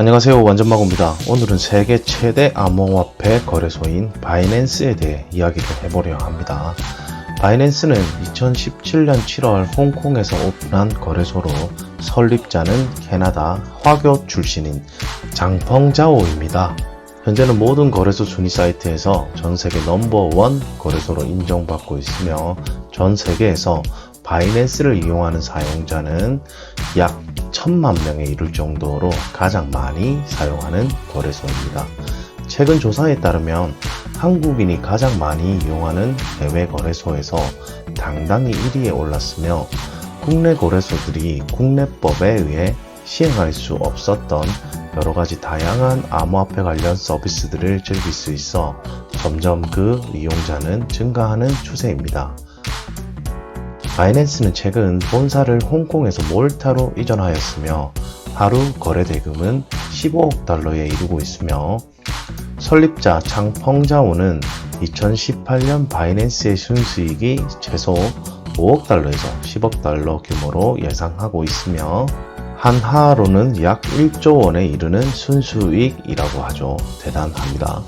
안녕하세요. 완전마고입니다. 오늘은 세계 최대 암호화폐 거래소인 바이낸스에 대해 이야기를 해보려 합니다. 바이낸스는 2017년 7월 홍콩에서 오픈한 거래소로 설립자는 캐나다 화교 출신인 장펑자오입니다. 현재는 모든 거래소 순위 사이트에서 전 세계 넘버원 거래소로 인정받고 있으며 전 세계에서 바이낸스를 이용하는 사용자는 약 천만 명에 이를 정도로 가장 많이 사용하는 거래소입니다. 최근 조사에 따르면 한국인이 가장 많이 이용하는 해외 거래소에서 당당히 1위에 올랐으며 국내 거래소들이 국내법에 의해 시행할 수 없었던 여러 가지 다양한 암호화폐 관련 서비스들을 즐길 수 있어 점점 그 이용자는 증가하는 추세입니다. 바이낸스는 최근 본사를 홍콩에서 몰타로 이전하였으며 하루 거래 대금은 15억 달러에 이르고 있으며 설립자 장펑자오는 2018년 바이낸스의 순수익이 최소 5억 달러에서 10억 달러 규모로 예상하고 있으며 한하로는 약 1조 원에 이르는 순수익이라고 하죠. 대단합니다.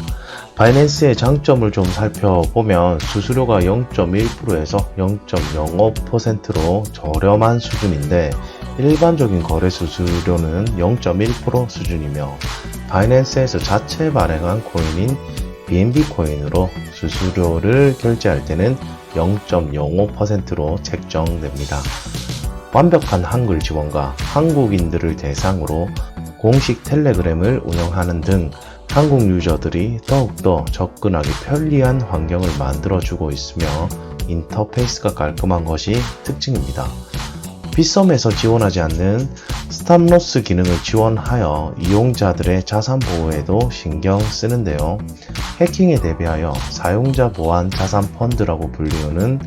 바이낸스의 장점을 좀 살펴보면 수수료가 0.1%에서 0.05%로 저렴한 수준인데 일반적인 거래 수수료는 0.1% 수준이며 바이낸스에서 자체 발행한 코인인 BNB 코인으로 수수료를 결제할 때는 0.05%로 책정됩니다. 완벽한 한글 지원과 한국인들을 대상으로 공식 텔레그램을 운영하는 등 한국 유저들이 더욱더 접근하기 편리한 환경을 만들어주고 있으며 인터페이스가 깔끔한 것이 특징입니다. 빗썸에서 지원하지 않는 스탑로스 기능을 지원하여 이용자들의 자산 보호에도 신경 쓰는데요. 해킹에 대비하여 사용자 보안 자산 펀드라고 불리우는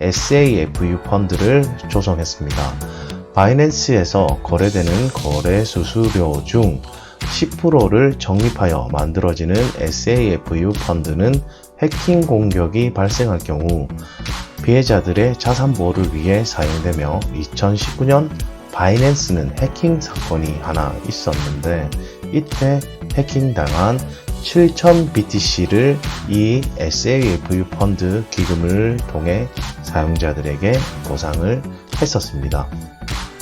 SAFU 펀드를 조성했습니다. 바이낸스에서 거래되는 거래 수수료 중 10%를 적립하여 만들어지는 SAFU 펀드는 해킹 공격이 발생할 경우 피해자들의 자산 보호를 위해 사용되며 2019년 바이낸스는 해킹 사건이 하나 있었는데 이때 해킹당한 7000 BTC를 이 SAFU 펀드 기금을 통해 사용자들에게 보상을 했었습니다.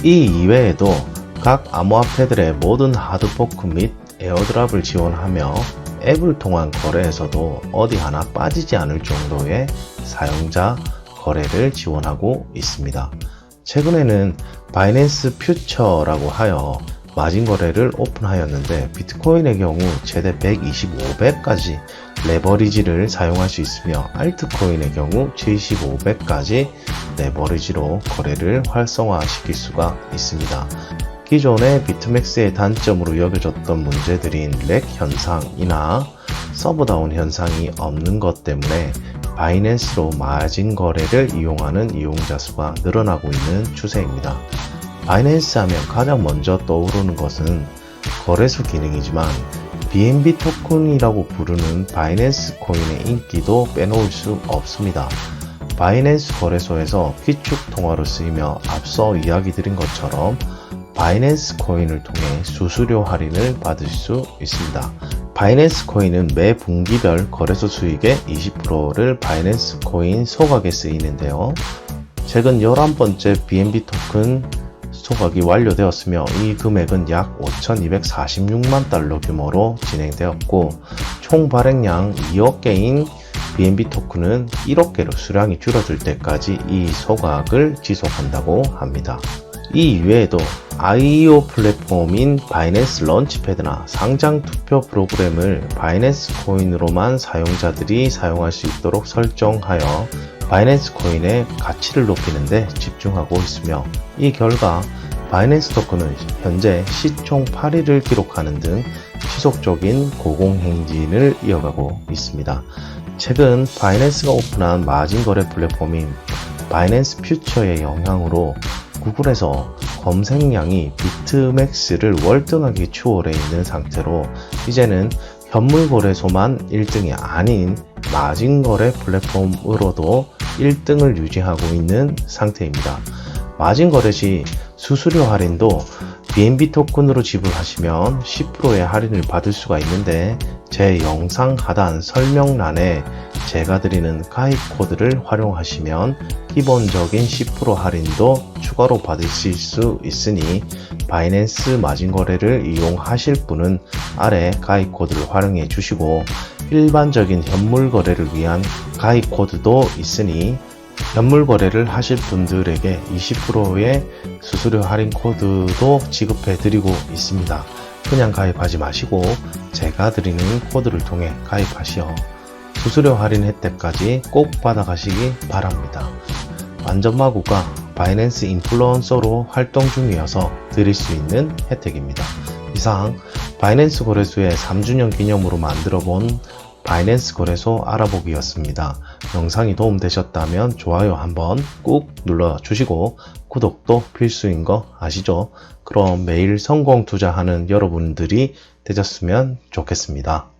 이 이외에도 각 암호화폐들의 모든 하드포크 및 에어드랍을 지원하며 앱을 통한 거래에서도 어디 하나 빠지지 않을 정도의 사용자 거래를 지원하고 있습니다. 최근에는 바이낸스 퓨처라고 하여 마진 거래를 오픈하였는데 비트코인의 경우 최대 125배까지 레버리지를 사용할 수 있으며 알트코인의 경우 75배까지 레버리지로 거래를 활성화시킬 수가 있습니다. 기존의 비트맥스의 단점으로 여겨졌던 문제들인 렉 현상이나 서브다운 현상이 없는 것 때문에 바이낸스로 마진 거래를 이용하는 이용자 수가 늘어나고 있는 추세입니다. 바이낸스 하면 가장 먼저 떠오르는 것은 거래소 기능이지만 BNB 토큰이라고 부르는 바이낸스 코인의 인기도 빼놓을 수 없습니다. 바이낸스 거래소에서 기축 통화로 쓰이며 앞서 이야기 드린 것처럼 바이낸스 코인을 통해 수수료 할인을 받을 수 있습니다. 바이낸스 코인은 매 분기별 거래소 수익의 20%를 바이낸스 코인 소각에 쓰이는데요. 최근 11번째 BNB 토큰 소각이 완료되었으며 이 금액은 약 5,246만 달러 규모로 진행되었고 총 발행량 2억 개인 BNB 토큰은 1억 개로 수량이 줄어들 때까지 이 소각을 지속한다고 합니다. 이 이외에도 IEO 플랫폼인 바이낸스 런치패드나 상장 투표 프로그램을 바이낸스 코인으로만 사용자들이 사용할 수 있도록 설정하여 바이낸스 코인의 가치를 높이는데 집중하고 있으며 이 결과 바이낸스 토큰은 현재 시총 8위를 기록하는 등 지속적인 고공행진을 이어가고 있습니다. 최근 바이낸스가 오픈한 마진 거래 플랫폼인 바이낸스 퓨처의 영향으로 구글에서 검색량이 비트맥스를 월등하게 추월해 있는 상태로 이제는 현물 거래소만 1등이 아닌 마진 거래 플랫폼으로도 1등을 유지하고 있는 상태입니다. 마진 거래 시 수수료 할인도 BNB 토큰으로 지불하시면 10%의 할인을 받을 수가 있는데 제 영상 하단 설명란에 제가 드리는 가입 코드를 활용하시면 기본적인 10% 할인도 추가로 받으실 수 있으니 바이낸스 마진 거래를 이용하실 분은 아래 가입 코드를 활용해 주시고 일반적인 현물 거래를 위한 가입 코드도 있으니 현물 거래를 하실 분들에게 20%의 수수료 할인 코드도 지급해 드리고 있습니다. 그냥 가입하지 마시고 제가 드리는 코드를 통해 가입하시어 수수료 할인 혜택까지 꼭 받아가시기 바랍니다. 완전마구가 바이낸스 인플루언서로 활동 중이어서 드릴 수 있는 혜택입니다. 이상 바이낸스 거래소의 3주년 기념으로 만들어 본 바이낸스 거래소 알아보기였습니다. 영상이 도움되셨다면 좋아요 한번 꾹 눌러주시고 구독도 필수인 거 아시죠? 그럼 매일 성공 투자하는 여러분들이 되셨으면 좋겠습니다.